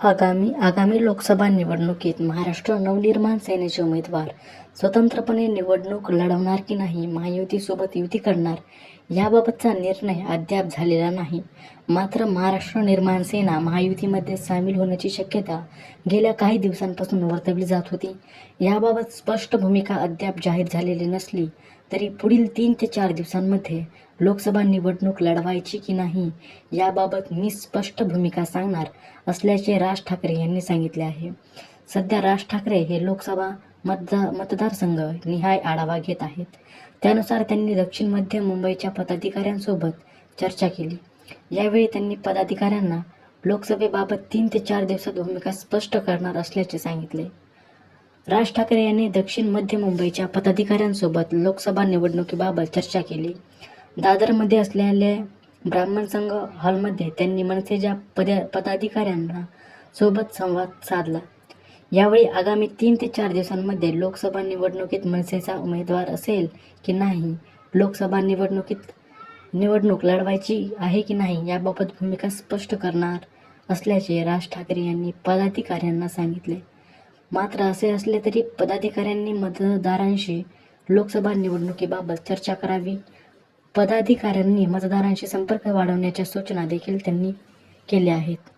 आगामी आगामी लोकसभा निवडणुकीत महाराष्ट्र नवनिर्माण सेनेचे उमेदवार स्वतंत्रपणे निवडणूक लढवणार की नाही महायुतीसोबत युती करणार याबाबतचा निर्णय अद्याप झालेला नाही. मात्र महाराष्ट्र निर्माण सेना महायुतीमध्ये सामील होण्याची शक्यता गेल्या काही दिवसांपासून वर्तवली जात होती. याबाबत स्पष्ट भूमिका अद्याप जाहीर झालेली नसली तरी पुढील तीन ते चार दिवसांमध्ये लोकसभा निवडणूक लढवायची की नाही याबाबत मी स्पष्ट भूमिका सांगणार असल्याचे राज ठाकरे यांनी सांगितले आहे. सध्या राज ठाकरे हे लोकसभा मतदा मतदारसंघ निहाय आढावा घेत आहेत. त्यानुसार त्यांनी दक्षिण मध्य मुंबईच्या पदाधिकाऱ्यांसोबत चर्चा केली. यावेळी त्यांनी पदाधिकाऱ्यांना लोकसभेबाबत तीन ते चार दिवसात भूमिका स्पष्ट करणार असल्याचे सांगितले. राज ठाकरे यांनी दक्षिण मध्य मुंबईच्या पदाधिकाऱ्यांसोबत लोकसभा निवडणुकीबाबत चर्चा केली. दादरमध्ये असलेल्या ब्राह्मण संघ हॉलमध्ये त्यांनी मनसेच्या पद पदाधिकाऱ्यांना सोबत संवाद साधला. यावेळी आगामी तीन ते चार दिवसांमध्ये लोकसभा निवडणुकीत मनसेचा उमेदवार असेल की नाही? लोकसभा निवडणुकीत निवडणूक लढवायची आहे की नाही याबाबत भूमिका स्पष्ट करणार असल्याचे राज ठाकरे यांनी पदाधिकाऱ्यांना सांगितले. मात्र असे असले तरी पदाधिकाऱ्यांनी मतदारांशी लोकसभा निवडणुकीबाबत चर्चा करावी. पदाधिकाऱ्यांनी मतदारांशी संपर्क वाढवण्याच्या सूचना देखील त्यांनी केल्या आहेत.